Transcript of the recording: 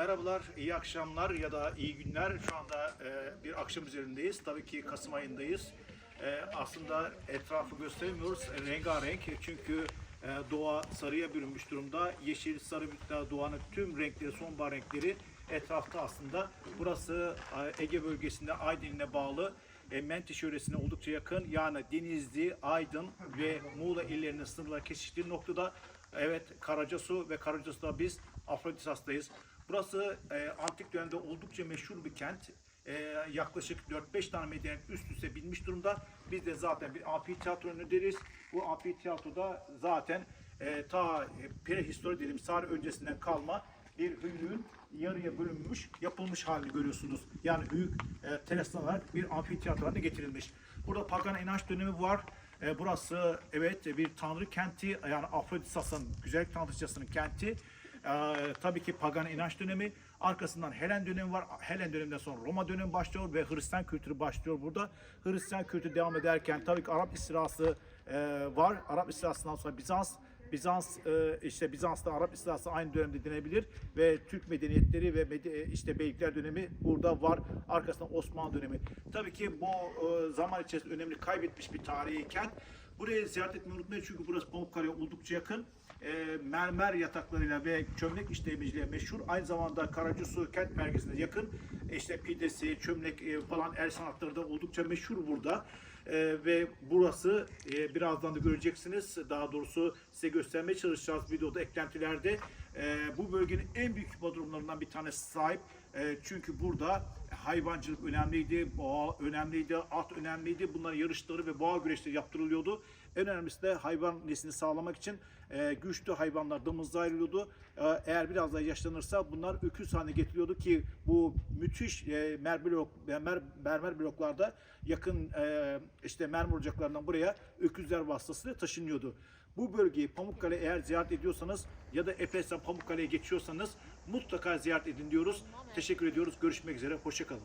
Merhabalar, iyi akşamlar ya da iyi günler. Şu anda e, bir akşam üzerindeyiz. Tabii ki Kasım ayındayız. E, aslında etrafı gösteremiyoruz. Rengarenk çünkü e, doğa sarıya bürünmüş durumda. Yeşil, sarı doğanın tüm renkleri, sonbahar renkleri etrafta aslında. Burası e, Ege bölgesinde Aydın'e bağlı e, Menteşe yöresine oldukça yakın. Yani Denizli, Aydın ve Muğla illerinin sınırları kesiştiği noktada Evet, Karacasu ve Karacasu'da biz Afrodisas'tayız. Burası e, antik dönemde oldukça meşhur bir kent. E, yaklaşık 4-5 tane medeniyet üst üste binmiş durumda. Biz de zaten bir amfiteyatro önündeyiz. Bu amfiteyatroda zaten e, ta e, prehistori dediğim Sar öncesinden kalma bir hüyün yarıya bölünmüş, yapılmış halini görüyorsunuz. Yani hüyük e, teleslanarak bir amfiteyatro haline getirilmiş. Burada pagan inanç dönemi var. E, burası evet bir tanrı kenti yani Afrodisas'ın güzellik tanrıçasının kenti. E, tabii ki pagan inanç dönemi. Arkasından Helen dönemi var. Helen döneminden sonra Roma dönemi başlıyor ve Hristiyan kültürü başlıyor burada. Hristiyan kültürü devam ederken tabii ki Arap istilası e, var. Arap istilasından sonra Bizans Bizans e, işte Bizans'ta Arap istilası aynı dönemde denebilir ve Türk medeniyetleri ve mede- işte Beylikler dönemi burada var. Arkasından Osmanlı dönemi. Tabii ki bu e, zaman içerisinde önemli kaybetmiş bir tarihi kent. Burayı ziyaret etmeyi unutmayın çünkü burası Pamukkale'ye oldukça yakın. E, mermer yataklarıyla ve çömlek işlemeciyle meşhur. Aynı zamanda Karacasu kent merkezine yakın. İşte pidesi, çömlek e, falan el sanatları da oldukça meşhur burada. E, ve burası e, birazdan da göreceksiniz. Daha doğrusu size göstermeye çalışacağız videoda eklentilerde. E, bu bölgenin en büyük bodrumlarından bir tanesi sahip. E, çünkü burada hayvancılık önemliydi, boğa önemliydi, at önemliydi. Bunların yarışları ve boğa güreşleri yaptırılıyordu. En önemlisi de hayvan neslini sağlamak için e, güçlü hayvanlar damızda ayrılıyordu. E, eğer biraz daha yaşlanırsa bunlar öküz haline getiriliyordu ki bu müthiş e, mermer, blok, mermer, mermer bloklarda yakın e, işte mermer ocaklarından buraya öküzler vasıtasıyla taşınıyordu. Bu bölgeyi Pamukkale eğer ziyaret ediyorsanız ya da Efes'ten Pamukkale'ye geçiyorsanız mutlaka ziyaret edin diyoruz. Teşekkür ediyoruz. Görüşmek üzere. Hoşçakalın.